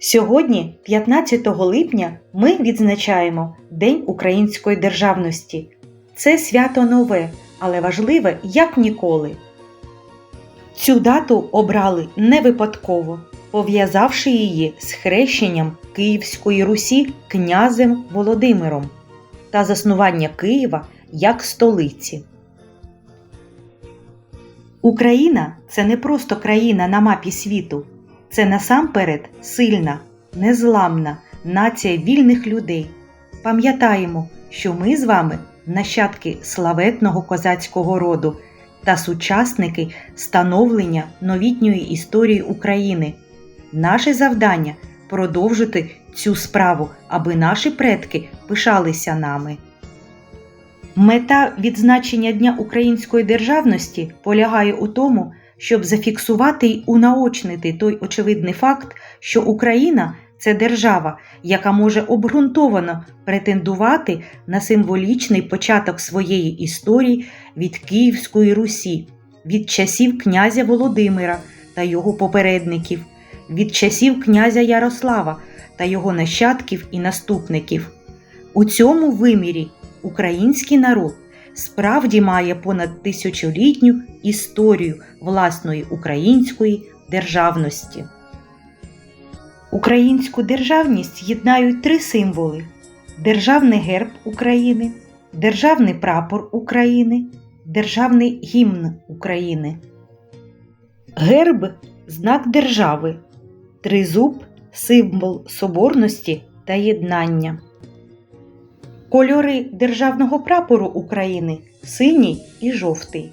Сьогодні, 15 липня, ми відзначаємо День української державності. Це свято нове, але важливе як ніколи. Цю дату обрали не випадково, пов'язавши її з хрещенням Київської Русі князем Володимиром та заснування Києва як столиці. Україна це не просто країна на мапі світу, це насамперед сильна, незламна нація вільних людей. Пам'ятаємо, що ми з вами нащадки славетного козацького роду та сучасники становлення новітньої історії України. Наше завдання продовжити цю справу, аби наші предки пишалися нами. Мета відзначення Дня української державності полягає у тому, щоб зафіксувати й унаочнити той очевидний факт, що Україна це держава, яка може обґрунтовано претендувати на символічний початок своєї історії від Київської Русі, від часів князя Володимира та його попередників, від часів князя Ярослава та його нащадків і наступників. У цьому вимірі український народ справді має понад тисячолітню історію власної української державності. Українську державність єднають три символи: Державний герб України, Державний прапор України, Державний гімн України. Герб знак держави, тризуб символ соборності та єднання. Кольори державного прапору України синій і жовтий.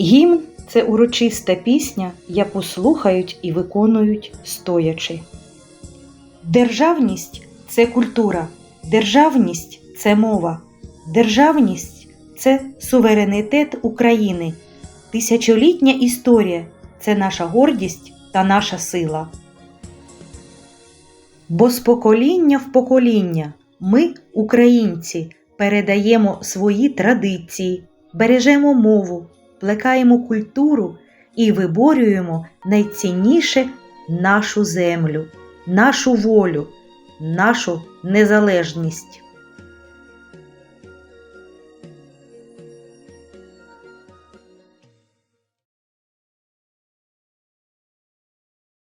Гімн це урочиста пісня, яку слухають і виконують стоячи. Державність це культура, державність це мова, державність це суверенітет України, тисячолітня історія це наша гордість та наша сила. Бо з покоління в покоління ми, українці, передаємо свої традиції, бережемо мову, плекаємо культуру і виборюємо найцінніше нашу землю, нашу волю, нашу незалежність.